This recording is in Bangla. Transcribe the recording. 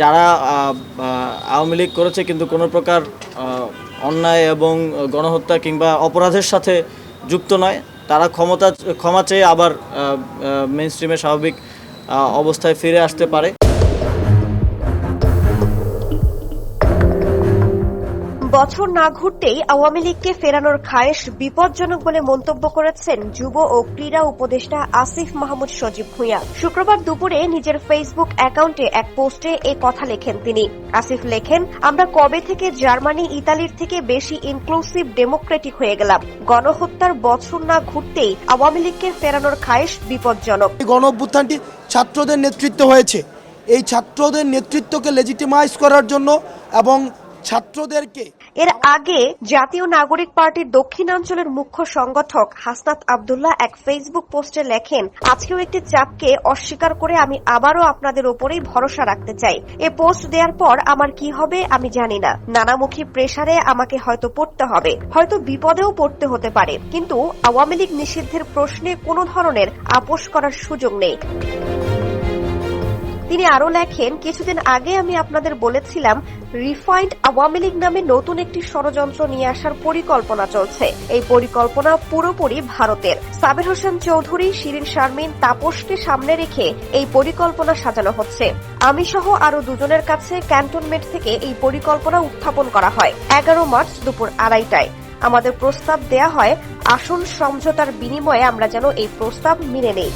যারা আওয়ামী লীগ করেছে কিন্তু কোনো প্রকার অন্যায় এবং গণহত্যা কিংবা অপরাধের সাথে যুক্ত নয়, তারা ক্ষমতা, ক্ষমা চেয়ে আবার মেন স্ট্রিমে স্বাভাবিক অবস্থায় ফিরে আসতে পারে। বছর না ঘুরতেই আওয়ামী লীগকে ফেরানোর খায়েশ বিপজ্জনক বলে মন্তব্য করেছেন যুব ও ক্রীড়া উপদেষ্টা আসিফ মাহমুদ সজীব ভুঁইয়া। শুক্রবার দুপুরে নিজের ফেসবুক অ্যাকাউন্টে এক পোস্টে এ কথা লেখেন তিনি। আসিফ লেখেন, আমরা কবে থেকে জার্মানি, ইতালির থেকে বেশি ইনক্লুসিভ ডেমোক্রেটিক হয়ে গেলাম। গণহত্যার বছর না ঘুরতেই আওয়ামী লীগকে ফেরানোর খায়েশ বিপজ্জনক। গণ অভ্যুত্থানটি ছাত্রদের নেতৃত্ব হয়েছে। এই ছাত্রদের নেতৃত্বকে লেজিটিমাইজ করার জন্য এবং ছাত্রদেরকে এর আগে জাতীয় নাগরিক পার্টির দক্ষিণাঞ্চলের মুখ্য সংগঠক হাসনাত আবদুল্লাহ এক ফেসবুক পোস্টে লেখেন, আজকেও একটি চাপকে অস্বীকার করে আমি আবারও আপনাদের ওপরেই ভরসা রাখতে চাই। এ পোস্ট দেওয়ার পর আমার কি হবে আমি জানি না। নানামুখী প্রেসারে আমাকে হয়তো পড়তে হবে, হয়তো বিপদেও পড়তে হতে পারে। কিন্তু আওয়ামী লীগ নিষিদ্ধের প্রশ্নে কোনো ধরনের আপোষ করার সুযোগ নেই। তিনি আরও লেখেন, কিছুদিন আগে আমি আপনাদের বলেছিলাম, রিফাইন্ড আওয়ামী লীগ নামে নতুন একটি ষড়যন্ত্র নিয়ে আসার পরিকল্পনা চলছে। এই পরিকল্পনা পুরোপুরি ভারতের। সাবির হোসেন চৌধুরী, শিরিন শারমিন, তাপসকে সামনে রেখে এই পরিকল্পনা সাজানো হচ্ছে। আমি সহ আরও দুজনের কাছে ক্যান্টনমেন্ট থেকে এই পরিকল্পনা উত্থাপন করা হয়, এগারো মার্চ দুপুর আড়াইটায়। আমাদের প্রস্তাব দেয়া হয় আসন সমঝোতার বিনিময়ে আমরা যেন এই প্রস্তাব মেনে নেই।